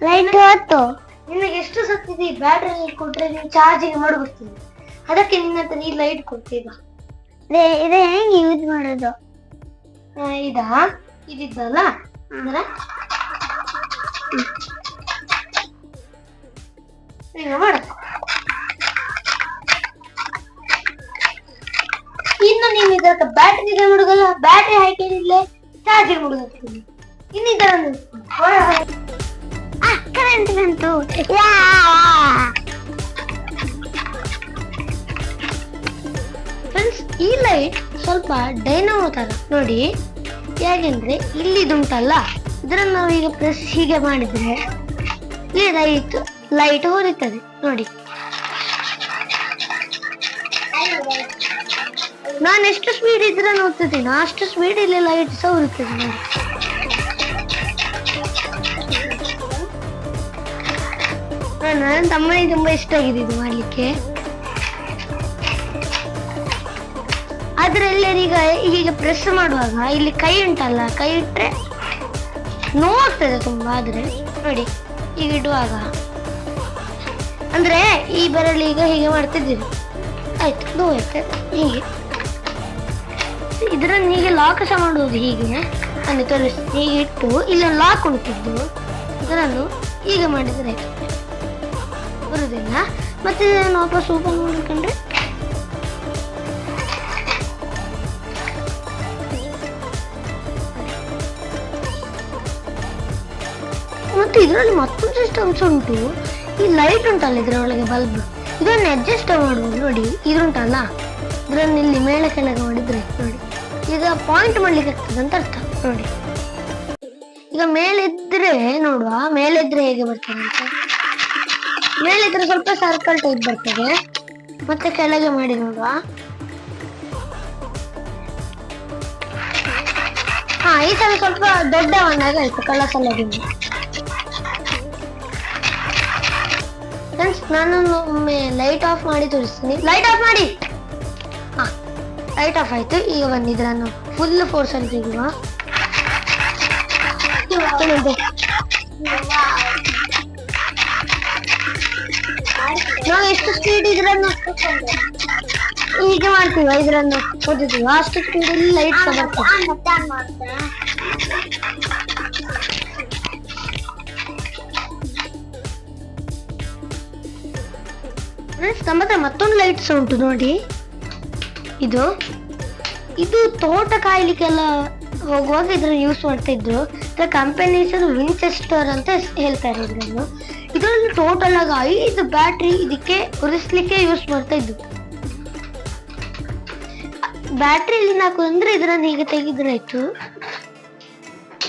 Light ಹೊತ್ತು ನಿನಗೆ ಎಷ್ಟು ಸತ್ತಿದೆ ಬ್ಯಾಟ್ರಿ ಕೊಟ್ರೆ ನೀವು ಚಾರ್ಜಿಂಗ್ ಮಾಡಿ ಬರ್ತೀನಿ ಅದಕ್ಕೆ ನಿನ್ನ ಹತ್ರ ಈ ಲೈಟ್ ಕೊಡ್ತೀಗ ಇದೆ- ಇದು ಹೆಂಗೆ ಯೂಸ್ ಮಾಡೋದು? ಇದಾ? ಇದಿದ್ದಲ್ಲ? ಅಂದ್ರೆ? ಈಗ ಮಾಡ. ಇನ್ನು ನೀವು ಇದ ಬ್ಯಾಟ್ರಿ ಇದೆ ಮಾಡುದಲ್ಲ ಬ್ಯಾಟ್ರಿ ಹಾಕಿದ್ರೆ ಚಾರ್ಜಿಂಗ್ ಮುಡುಗತ್ತೀನಿ ಇನ್ನು ಇದರ ಆ ಕರೆಂಟ್ ಬಂತು. ಯಾ. ಸ್ವಲ್ಪ ಡೈನಮೋ ತರ ನೋಡಿ ಯಾಕೆಂದ್ರೆ ಇಲ್ಲಿದುಂಟಲ್ಲ ಇದನ್ನ ನಾವೀಗ ಪ್ರೆಸ್ ಹೀಗೆ ಮಾಡಿದ್ರೆ ಇಲ್ಲಿ ಲೈಟ್ ಲೈಟ್ ಹೊರಿತದೆ ನೋಡಿ. ನಾನು ಎಷ್ಟು ಸ್ಪೀಡ್ ಇದ್ರೆ ನೋಡ್ತಿದ್ದೀನಿ. ಅಷ್ಟು ಸ್ಪೀಡ್ ಇಲ್ಲಿ ಲೈಟ್ ಸಹ ಉರಿತದೆ ನೋಡಿ. ನಾನು ನನ್ನ ತಮ್ಮನಿಗೆ ತುಂಬಾ ಇಷ್ಟ ಆಗಿದೆ ಇದು ಮಾಡ್ಲಿಕ್ಕೆ. ಆದ್ರೆ ಈಗ ಹೀಗೆ ಪ್ರೆಸ್ ಮಾಡುವಾಗ ಇಲ್ಲಿ ಕೈ ಉಂಟಲ್ಲ, ಕೈ ಇಟ್ಟರೆ ನೋವಾಗ್ತದೆ ತುಂಬಾ ಆದರೆ. ನೋಡಿ, ಈಗ ಇಡುವಾಗ. ಅಂದ್ರೆ ಈ ಬೆರಳು ಈಗ ಹೀಗೆ ಮಾಡ್ತಿದ್ದೀವಿ. ಆಯ್ತು, ನೋವಾಯ್ತು, ಹೀಗೆ. ಇದರನ್ನು ಹೀಗೆ ಲಾಕ್ ಸಹ ಮಾಡುವುದು ಹೀಗೆ. ಅಂದರೆ ತೋರಿಸ್, ಹೀಗೆ ಇಟ್ಟು ಇಲ್ಲಿ ಲಾಕ್ ಉಂಟಿದ್ದು. ಇದರನ್ನು ಹೀಗೆ ಮಾಡಿದ್ರೆ ಬರುವುದಿಲ್ಲ ಬರುದಿಲ್ಲ. ಮತ್ತೆ ಇದನ್ನು ವಾಪಸ್ ಓಪನ್ ಮಾಡ್ಕೊಂಡ್ರೆ ಮತ್ತೆ ಇದರಲ್ಲಿ ಮತ್ತೊಂದು ಸಿಸ್ಟಮ್ಸ್ ಉಂಟು. ಈ ಲೈಟ್ ಉಂಟಲ್ಲ ಇದರೊಳಗೆ ಬಲ್ಬ್ ಇದನ್ನು ಅಡ್ಜಸ್ಟ್ ಮಾಡ್ಬೋದು ನೋಡಿ, ಇದುಂಟಲ್ಲ? ಇದರನ್ನು ಇಲ್ಲಿ ಮೇಲೆ ಕೆಳಗೆ ಮಾಡಿದ್ರೆ ನೋಡಿ. ಈಗ ಪಾಯಿಂಟ್ ಮಾಡ್ಲಿಕ್ಕೆ ಆಗ್ತದೆ ಅಂತ ಅರ್ಥ, ನೋಡಿ. ಈಗ ಮೇಲಿದ್ರೆ ನೋಡುವ, ಮೇಲಿದ್ರೆ ಹೇಗೆ ಬರ್ತದೆ ಅಂತ. ಮೇಲಿದ್ರೆ ಸ್ವಲ್ಪ ಸರ್ಕಲ್ ಟೈಪ್ ಬರ್ತದೆ. ಮತ್ತೆ ಕೆಳಗೆ ಮಾಡಿ ನೋಡುವ. ಹಾ, ಈ ಸಲ ಸ್ವಲ್ಪ ದೊಡ್ಡ ಒಂದಾಗ ಆಯ್ತು ಕಲರ್ ಫ್ರೆಂಡ್ಸ್ ನಾನು ಒಮ್ಮೆ ಲೈಟ್ ಆಫ್ ಮಾಡಿ ತೋರಿಸ್ತೀನಿ. ಲೈಟ್ ಆಫ್ ಮಾಡಿ. ಹಾ ಲೈಟ್ ಆಫ್ ಆಯ್ತು. ಈಗ ಬನ್ನಿ ನಾನು ಫುಲ್ ಫೋರ್ಸ್ ಅಲ್ಲಿ ತೆಗೆಯುವ? ನಾವು ಎಷ್ಟು ಸ್ಪೀಡ್ ಇದ್ರನ್ನು? ಈಗ ಮಾಡ್ತೀವ ಇದ್ರನ್ನು ಓದಿದ್ವಿ ಅಷ್ಟು ಸ್ಪೀಡ್ ಲೈಟ್ ಬರ್ತದೆ ಫ್ರೆಂಡ್ಸ್ ನಮ್ಮ ಹತ್ರ ಮತ್ತೊಂದು ಲೈಟ್ಸ್ ಉಂಟು ನೋಡಿ. ಇದು ಇದು ತೋಟ ಕಾಯ್ಲಿಕ್ಕೆಲ್ಲ ಹೋಗುವಾಗ ಇದ್ರನ್ನ ಯೂಸ್ ಮಾಡ್ತಾ ಇದ್ರು ಕಂಪನಿ ಹೆಸರು ವಿನ್ಚೆಸ್ಟರ್ ಅಂತ ಹೇಳ್ತಾರೆ ಇದ್ರನ್ನು ಇದರಲ್ಲಿ. ಟೋಟಲ್ ಆಗಿ ಐದು ಬ್ಯಾಟ್ರಿ ಇದಕ್ಕೆ ಉರಿಸ್ಲಿಕ್ಕೆ ಯೂಸ್ ಮಾಡ್ತಾ ಇದ್ದು ಬ್ಯಾಟ್ರಿ ಇಲ್ಲಿ ನಾಲ್ಕು ಅಂದ್ರೆ ಇದನ್ನ ಹೀಗೆ ತೆಗೆದ್ರಾಯ್ತು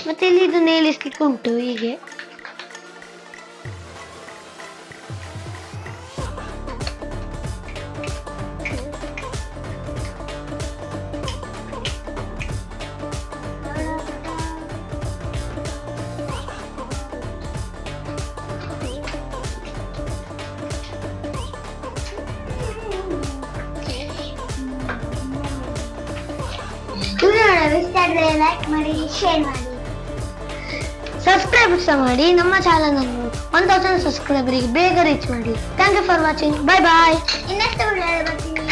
ಮತ್ತೆ ಇಲ್ಲಿ ಇದನ್ನ ನೇಲಿಸ್ಲಿಕ್ಕೆ ಉಂಟು ಹೀಗೆ. ನಾವು ಲೈಕ್ ಮಾಡಿ ಶೇರ್ ಮಾಡಿ. ಸಬ್ಸ್ಕ್ರೈಬ್ ಸಹ ಮಾಡಿ ನಮ್ಮ ಚಾನಲ್ ಅನ್ನು ಒನ್ ತೌಸಂಡ್ ಸಬ್ಸ್ಕ್ರೈಬರಿಗೆ ಬೇಗ ರೀಚ್ ಮಾಡಿ. Thank you for watching bye bye ಇನ್ನಷ್ಟು ಬರ್ತೀನಿ.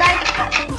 ಬಾಯ್ ಬಾಯ್